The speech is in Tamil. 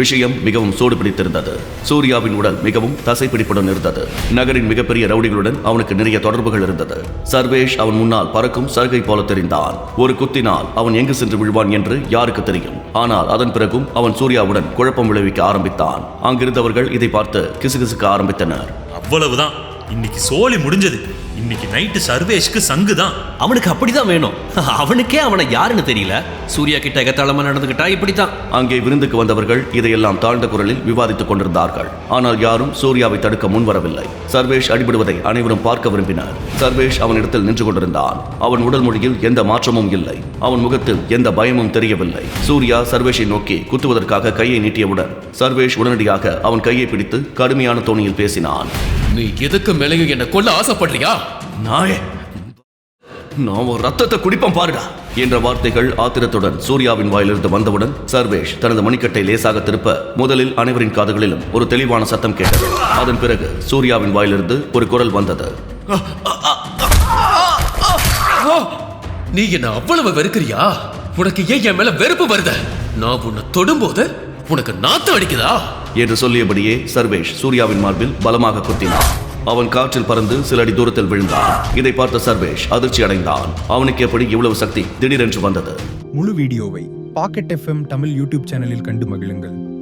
விஷயம் மிகவும் சூடு பிடித்திருந்தது. சூர்யாவின் உடல் மிகவும் தசைப்பிடிப்புடன் இருந்தது. நகரின் மிகப்பெரிய ரவுடிகளுடன் அவனுக்கு நிறைய தொடர்புகள் இருந்தது. சர்வேஷ் அவன் முன்னால் பறக்கும் சருகை போல தெரிந்தான். ஒரு குத்தினால் அவன் எங்கு சென்று விழுவான் என்று யாருக்கு தெரியும்? ஆனால் அதன் பிறகும் அவன் சூர்யாவுடன் குழப்பம் விளைவிக்க ஆரம்பித்தான். அங்கிருந்தவர்கள் இதை பார்த்து கிசுகிசுக்க ஆரம்பித்தனர். அவ்வளவுதான். இன்னைக்கு சோலி முடிஞ்சது. இன்னைக்கு நைட்டு சர்வேஷ்க்கு சங்கு தான். அவனுக்கு அப்படிதான் வேணும். அவனுக்கே அவனை யாருன்னு தெரியல. சூர்யா கிட்ட எகத்தாளமா நடந்துகிட்டா இப்படித்தான். அங்கே விருந்துக்கு வந்தவர்கள் இதையெல்லாம் தாழ்ந்த குரலில் விவாதித்துக் கொண்டிருந்தார்கள். ஆனால் யாரும் சூர்யாவை தடுக்க முன்வரவில்லை சர்வேஷ் அடிபடுவதை அனைவரும் பார்க்க விரும்பினர். சர்வேஷ் அவனிடத்தில் நின்று கொண்டிருந்தான். அவன் உடல் மொழியில் எந்த மாற்றமும் இல்லை. அவன் முகத்தில் எந்த பயமும் தெரியவில்லை. சூர்யா சர்வேஷை நோக்கி குத்துவதற்காக கையை நீட்டியவுடன் சர்வேஷ் உடனடியாக அவன் கையை பிடித்து கடுமையான தோணியில் பேசினான். நீ எதுக்கு மேலேயும் என்ன கொல்ல ஆசைப்படுறியா? நாயே நான் ஒரு ரத்தத்தை குடிப்பம் பாருடா என்ற வார்த்தைகள் ஆத்திரத்துடன் சூர்யாவின் வாயிலிருந்து வந்தவுடன் சர்வேஷ் தனது மணிக்கட்டை லேசாக திருப்ப முதலில் அனைவரின் காதுகளிலும் ஒரு தெளிவான சத்தம் கேட்டது. அதன் பிறகு சூர்யாவின் வாயிலிருந்து ஒரு குரல் வந்தது. நீ என்ன அவ்வளவு வெறுக்கிறியா? உனக்கு ஏன் என் மேல வெறுப்பு வருத? நான் உன்னை தொடும்போது உனக்கு நாத்தம் அடிக்குதா? என்று சொல்லியபடியே சர்வேஷ் சூர்யாவின் மார்பில் பலமாக குத்தினான். அவன் காற்றில் பறந்து சில அடி தூரத்தில் விழுந்தான். இதை பார்த்த சர்வேஷ் அதிர்ச்சி அடைந்தான். அவனுக்கு எப்படி இவ்வளவு சக்தி திடீரென்று வந்தது? முழு வீடியோவை பாக்கெட் எஃப்எம் தமிழ் யூடியூப் சேனலில் கண்டு மகிழுங்கள்.